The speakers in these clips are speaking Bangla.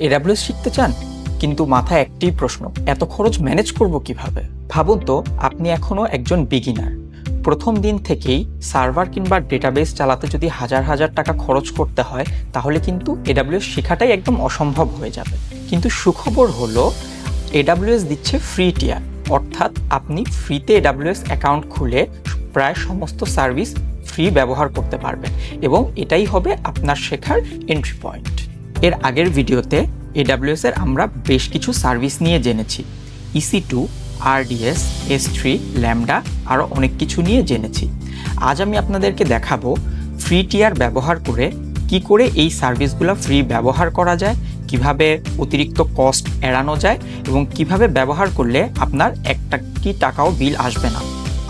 এডাব্লিউএস শিখতে চান? কিন্তু মাথায় একটি প্রশ্ন, এত খরচ ম্যানেজ করব কীভাবে? ভাবুন তো, আপনি এখনও একজন বিগিনার প্রথম দিন থেকেই সার্ভার কিংবা ডেটাবেস চালাতে যদি হাজার হাজার টাকা খরচ করতে হয়, তাহলে কিন্তু এডাব্লিউএস শেখাটাই একদম অসম্ভব হয়ে যাবে। কিন্তু সুখবর হলো এডাব্লিউএস দিচ্ছে ফ্রি টিয়ার অর্থাৎ আপনি ফ্রিতে এডাব্লিউএস অ্যাকাউন্ট খুলে প্রায় সমস্ত সার্ভিস ফ্রি ব্যবহার করতে পারবেন এবং এটাই হবে আপনার শেখার এন্ট্রি পয়েন্ট এর আগের ভিডিওতে এডাব্লিউএস এর আমরা বেশ কিছু সার্ভিস নিয়ে জেনেছি। EC two RDS S three lambda আরও অনেক কিছু নিয়ে জেনেছি। আজ আমি আপনাদেরকে দেখাবো ফ্রি টিয়ার ব্যবহার করে কি করে এই সার্ভিসগুলো ফ্রি ব্যবহার করা যায়, কীভাবে অতিরিক্ত কস্ট এড়ানো যায় এবং কীভাবে ব্যবহার করলে আপনার একটা কি টাকাও বিল আসবে না।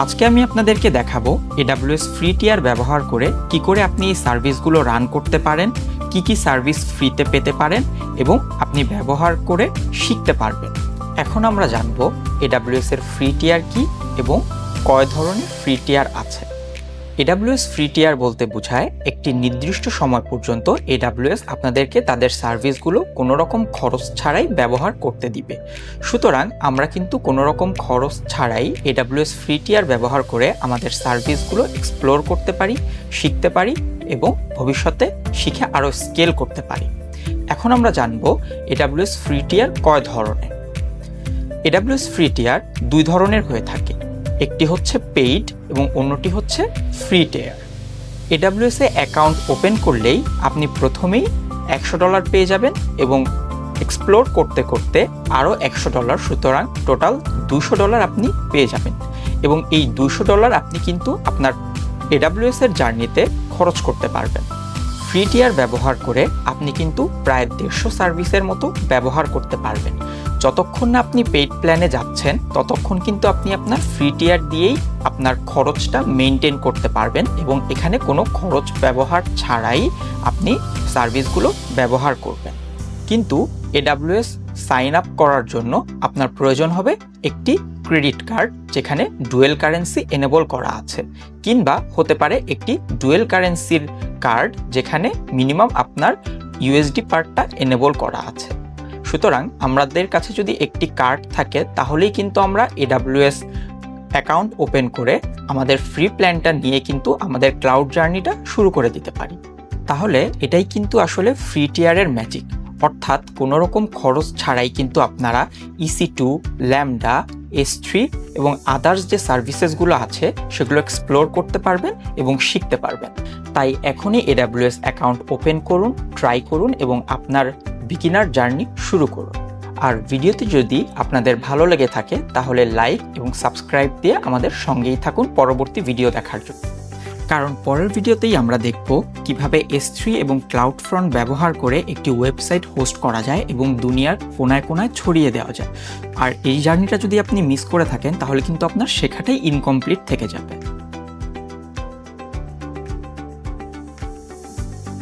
আজকে আমি আপনাদেরকে দেখাবো এডাব্লিউএস ফ্রি টিয়ার ব্যবহার করে কি করে আপনি এই সার্ভিসগুলো রান করতে পারেন, কি কি সার্ভিস ফ্রিতে পেতে পারেন এবং আপনি ব্যবহার করে শিখতে পারবেন। এখন আমরা জানব এডাব্লিউএস এর ফ্রি টিয়ার কি এবং কয় ধরনের ফ্রি টিয়ার আছে। এডাব্লিউএস ফ্রি টিয়ার বলতে বোঝায় একটি নির্দিষ্ট সময় পর্যন্ত এডাব্লিউএস আপনাদেরকে তাদের সার্ভিসগুলো কোনো রকম খরচ ছাড়াই ব্যবহার করতে দিবে। সুতরাং আমরা কিন্তু কোনো রকম খরচ ছাড়াই এডাব্লিউএস ফ্রি টিয়ার ব্যবহার করে আমাদের সার্ভিসগুলো এক্সপ্লোর করতে পারি, শিখতে পারি এবং ভবিষ্যতে শিখে আরও স্কেল করতে পারি। এখন আমরা জানব এডাব্লিউএস ফ্রি টিয়ার কয় ধরনের। এডাব্লিউএস ফ্রি টিয়ার দুই ধরনের হয়ে থাকে। একটি হচ্ছে পেইড এবং অন্যটি হচ্ছে free tier AWS account open করলেই আপনি প্রথমেই একশো ডলার পেয়ে যাবেন এবং এক্সপ্লোর করতে করতে আরও একশো ডলার সুতরাং টোটাল দুশো ডলার আপনি পেয়ে যাবেন। এবং এই দুশো ডলার আপনি কিন্তু আপনার এডাব্লিউএস এর জার্নিতে খরচ করতে পারবেন। ফ্রি টিয়ার ব্যবহার করে আপনি কিন্তু প্রায় দেড়শো সার্ভিসের মতো ব্যবহার করতে পারবেন। যতক্ষণ না আপনি পেইড প্ল্যানে যাচ্ছেন, ততক্ষণ কিন্তু আপনি আপনার ফ্রি টিয়ার দিয়েই আপনার খরচটা মেনটেন করতে পারবেন এবং এখানে কোনো খরচ ব্যবহার ছাড়াই আপনি সার্ভিসগুলো ব্যবহার করবেন। কিন্তু এডাব্লিউএস সাইন আপ করার জন্য আপনার প্রয়োজন হবে একটি ক্রেডিট কার্ড যেখানে ডুয়েল কারেন্সি এনেবল করা আছে, কিংবা হতে পারে একটি ডুয়েল কারেন্সির কার্ড যেখানে মিনিমাম আপনার ইউএসডি পার্টটা এনেবল করা আছে। সুতরাং আমাদের কাছে যদি একটি কার্ড থাকে, তাহলেই কিন্তু আমরা এডাব্লিউএস অ্যাকাউন্ট ওপেন করে আমাদের ফ্রি প্ল্যানটা নিয়ে কিন্তু আমাদের ক্লাউড জার্নিটা শুরু করে দিতে পারি। তাহলে এটাই কিন্তু আসলে ফ্রি টিয়ারের ম্যাজিক অর্থাৎ কোনো রকম খরচ ছাড়াই কিন্তু আপনারা EC two lambda S three এবং আদার্স যে সার্ভিসেসগুলো আছে, সেগুলো এক্সপ্লোর করতে পারবেন এবং শিখতে পারবেন। তাই এখনই এডাব্লিউএস অ্যাকাউন্ট ওপেন করুন ট্রাই করুন এবং আপনার বিগিনার জার্নি শুরু করুন। আর ভিডিওটি যদি আপনাদের ভালো লেগে থাকে, তাহলে লাইক এবং সাবস্ক্রাইব দিয়ে আমাদের সঙ্গেই থাকুন পরবর্তী ভিডিও দেখার জন্য। কারণ পরের ভিডিওতেই আমরা দেখব কীভাবে এস থ্রি এবং ক্লাউড ফ্রন্ট ব্যবহার করে একটি ওয়েবসাইট হোস্ট করা যায় এবং দুনিয়ার কোনায় কোনায় ছড়িয়ে দেওয়া যায়। আর এই জার্নিটা যদি আপনি মিস করে থাকেন, তাহলে কিন্তু আপনার শেখাটাই ইনকমপ্লিট থেকে যাবে।